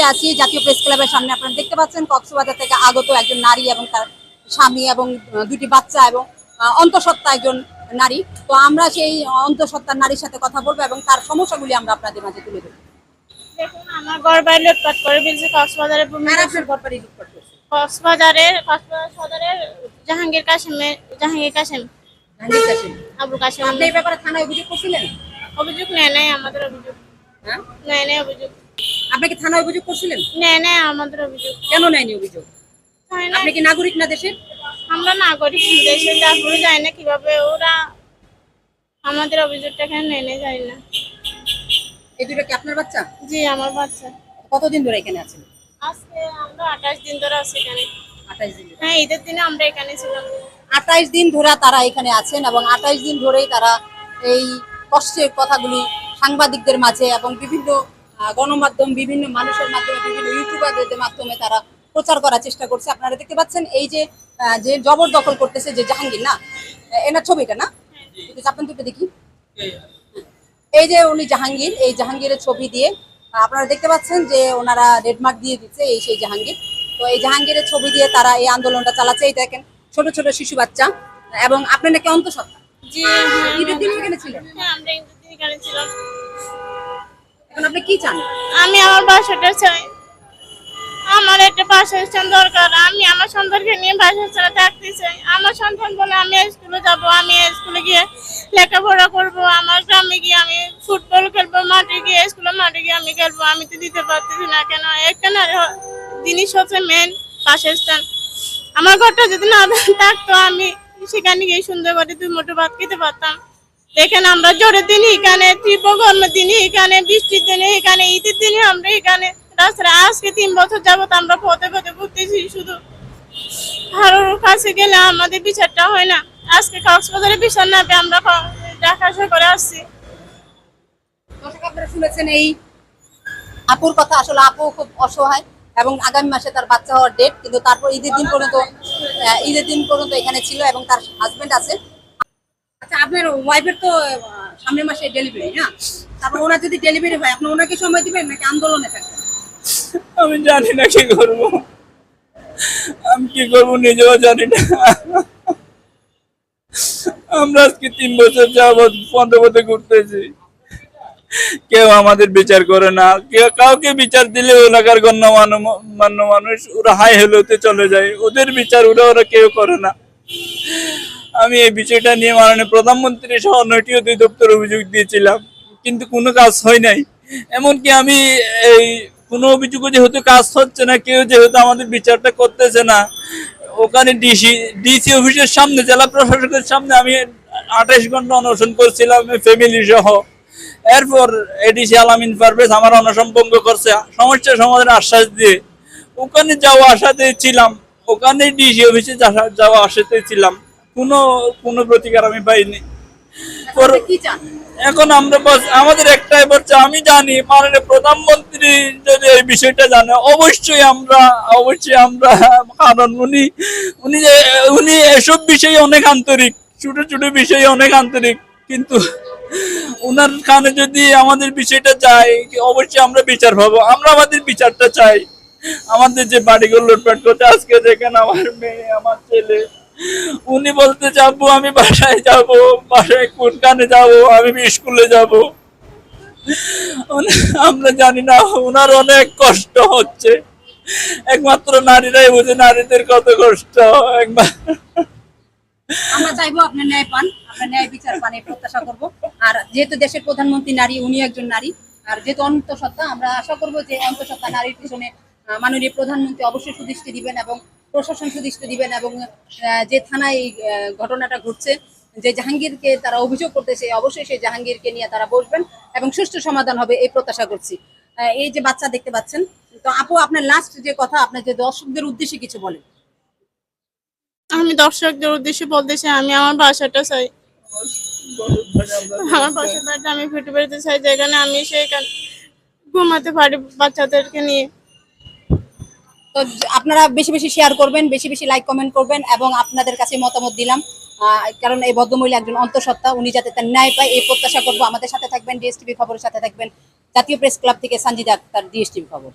মুহূর্তে আছি জাতীয় প্রেস ক্লাবের সামনে আপনারা দেখতে পাচ্ছেন কক্সবাজার থেকে আগত একজন নারী এবং তার স্বামী এবং দুটি বাচ্চা এবং অন্তঃসত্ত্বা একজন নারী। তো আমরা সেই অন্তঃসত্ত্বার নারীর সাথে কথা বলব এবং তার সমস্যাগুলি আমরা আপনাদের মাঝে তুলে ধরবো। দেখুন আমার ঘর বাড়ি লুটপাট করে ফেলছে কক্সবাজারের ভূমি কারা আপনার ঘরবাড়ি লুটপাট করছে? কক্সবাজারের কক্সবাজার সদরের জাহাঙ্গীর কাশিমের জাহাঙ্গীর কাশিম জাহাঙ্গীর কাসিম। আবু কাশিম আপনি এই ব্যাপারে থানায় অভিযোগ করছিলেন? অভিযোগ নেয় নাই আমাদের অভিযোগ। নেয় নাই অভিযোগ। আপনাকে থানায় অভিযোগ করছিলেন? নেয় নাই আমাদের অভিযোগ। কেন নেয়নি অভিযোগ? না। আপনি কি নাগরিক না দেশের? আমরা নাগরিক দেশে তারপরে যাই না কীভাবে ওরা আমাদের অভিযোগটা এখানে নেয় নেই জানি না। এই দুটো কি আপনার বাচ্চা? জি আমার বাচ্চা। কতদিন ধরে এখানে আছেন? আজকে আমরা আঠাশ দিন ধরে আছি এখানে। আঠাইশ দিন। হ্যাঁ ঈদের দিনে আমরা এখানে ছিলাম। আঠাইশ দিন ধরে তারা এখানে আছেন এবং আঠাইশ দিন ধরেই তারা এই কষ্টের কথাগুলি সাংবাদিকদের মাঝে এবং বিভিন্ন গণমাধ্যম বিভিন্ন মানুষের মাধ্যমে বিভিন্ন ইউটিউবারদের মাধ্যমে তারা প্রচার করার চেষ্টা করছে। আপনারা দেখতে পাচ্ছেন এই যে যে জবরদখল করতেছে যে জাহাঙ্গীর না? এনার ছবিটা না? চাপান তো দেখি। এই যে উনি জাহাঙ্গীর এই জাহাঙ্গীরের ছবি দিয়ে আপনারা দেখতে পাচ্ছেন যে ওনারা রেডমার্ক দিয়ে দিচ্ছে এই সেই জাহাঙ্গীর। তো এই জাহাঙ্গীরের ছবি দিয়ে তারা এই আন্দোলনটা চালাচ্ছে। এই দেখেন ছোট ছোট শিশু বাচ্চা এবং আপনি নাকি অন্তঃসত্ত্বা? ঈদের দিন ছিলেন হ্যাঁ, আমরা ঈদের দিন এখানে ছিলাম। এখন আপনি কি চান? আমি আমার বাসাটা চাই। আমার একটা বাসস্থান দরকার। আমি আমার সন্তানকে নিয়ে বাসস্থানে থাকতে চাই। আমার সন্তান বলে আমি স্কুলে যাব, আমি স্কুলে গিয়ে লেখাপড়া করব, আমার গ্রামে গিয়ে আমি ফুটবল খেলব, মাঠে গিয়ে স্কুলে মাঠে গিয়ে আমি খেলব। আমি তো দিতে পারতেছি না কেন? একটা না জিনিস হচ্ছে মেন বাসস্থান। আমার ঘরটা যদি না থাকতো, আমি সেখানে গিয়ে সুন্দর করে দুই মুঠো ভাত খেতে পারতাম। দেখেন আমরা জ্বরের দিনে, এখানে তীব্র দিনে, এখানে বৃষ্টির দিনে, এখানে ঈদের দিনে, আমরা এখানে রাস্তায় আজকে তিন বছর যাবত আমরা পথে পথে ঘুরতেছি, শুধু কারোর কাছে গেলে আমাদের বিচারটা হয় না। আজকে কক্সবাজারে বিচার না পেয়ে আমরা ক- দেখা আসা করে আসছি আপনারা শুনেছেন এই আপুর কথা, আসলে আপু খুব অসহায় এবং আগামী মাসে তার বাচ্চা হওয়ার ডেট কিন্তু তারপর ঈদের দিন পর্যন্ত ঈদের দিন পর্যন্ত এখানে ছিল এবং তার হাজবেন্ড আছে। আপনার ওয়াইফের তো সামনের মাসে ডেলিভারি না? তারপর ওনার যদি ডেলিভারি হয় আপনি ওনাকে সময় দিবেন নাকি আন্দোলনে থাকবেন? আমি জানি না কি করব। আমি কি করব নিজেও জানি না। আমরা আজকে তিন বছর যাবৎ পনেরো পথে ঘুরতেছি। কেউ আমাদের বিচার করে না। কেউ কাউকে বিচার দিলে এলাকার গণ্যমান্য মান্য মানুষ, ওরা হাই হেলোতে চলে যায়। ওদের বিচার ওরা ওরা কেউ করে না। আমি এই বিষয়টা নিয়ে মাননীয় প্রধানমন্ত্রী সহ নয়টি অধিদপ্তর অভিযোগ দিয়েছিলাম, কিন্তু কোনো কাজ হয় নাই। এমনকি আমি এই কোনো অভিযোগও যেহেতু কাজ হচ্ছে না, কেউ যেহেতু আমাদের বিচারটা করতেছে না, ওখানে ডিসি ডিসি অফিসের সামনে, জেলা প্রশাসকের সামনে আমি আঠাশ ঘণ্টা অনশন করছিলাম ফ্যামিলি সহ। এরপর এডিসি আলামিন পারভেজ আমার অনশন ভঙ্গ করছে, সমস্যা সমাধানের আশ্বাস দিয়ে। ওখানে যাওয়া আশাতে ছিলাম, ওখানে ডিসি অফিসে যাওয়া- আশাতে ছিলাম। কোনো কোনো প্রতিকার আমি পাইনি। এখন আমরা বাস আমাদের একটাই বাচ্চা আমি জানি মাননীয় প্রধানমন্ত্রী যদি এই বিষয়টা জানে অবশ্যই আমরা অবশ্যই আমরা কারণ উনি উনি যে- উনি এসব বিষয়ে অনেক আন্তরিক ছোট ছোট বিষয়ে অনেক আন্তরিক কিন্তু ওনার কানে যদি আমাদের বিষয়টা যায় অবশ্যই আমরা বিচার পাবো। আমরা আমাদের বিচারটা চাই। আমাদের যে বাড়িগুলো লুটপাট করতে আজকে দেখেন আমার মেয়ে আমার ছেলে উনি বলতে, যাব, আমি বাসায় যাব। বাসায় কোনখানে যাব? আমি স্কুলে যাব? আমরা জানি না ওনার অনেক কষ্ট হচ্ছে। একমাত্র নারীরাই বুঝে নারীদের কত কষ্ট। একবার আমরা চাইব আপনি ন্যায় পান, আপনার ন্যায় বিচার পান, এই প্রত্যাশা করব। আর যেহেতু দেশের প্রধানমন্ত্রী নারী, উনি একজন নারী, আর যেহেতু অন্তঃসত্ত্বা, আমরা আশা করব যে অন্তঃসত্ত্বা নারীর পিছনে মাননীয় প্রধানমন্ত্রী অবশ্যই সুদৃষ্টি দিবেন এবং প্রশাসন সুদৃষ্টি দিবেন এবং যে থানায় এই ঘটনাটা ঘটছে, যে জাহাঙ্গীরকে তারা অভিযোগ করতেছে অবশ্যই সেই জাহাঙ্গীরকে নিয়ে তারা বসবেন এবং সুষ্ঠু সমাধান হবে এই প্রত্যাশা করছি। এই যে বাচ্চা দেখতে পাচ্ছেন, তো আপু, আপনার লাস্ট যে কথা আপনার যে দর্শকদের উদ্দেশ্যে কিছু বলেন। আমি দর্শকদের উদ্দেশ্যে বলতে চাই, আমি আমার বাসাটা চাই। আমার বাসার বাড়িটা আমি ফিটে বেড়াতে চাই, যেখানে আমি সেখানে ঘুমাতে পারি বাচ্চাদেরকে নিয়ে। তো আপনারা বেশি বেশি শেয়ার করবেন, বেশি বেশি লাইক কমেন্ট করবেন এবং আপনাদের কাছে মতামত দিলাম। কারণ এই ভদ্রমহিলা একজন অন্তঃসত্ত্বা, উনি যাতে তার ন্যায় পায়, এই প্রত্যাশা করব। আমাদের সাথে থাকবেন ডিএসটিভি খবরের সাথে থাকবেন। জাতীয় প্রেস ক্লাব থেকে সঞ্জিদা তার ডিএসটিভি খবর।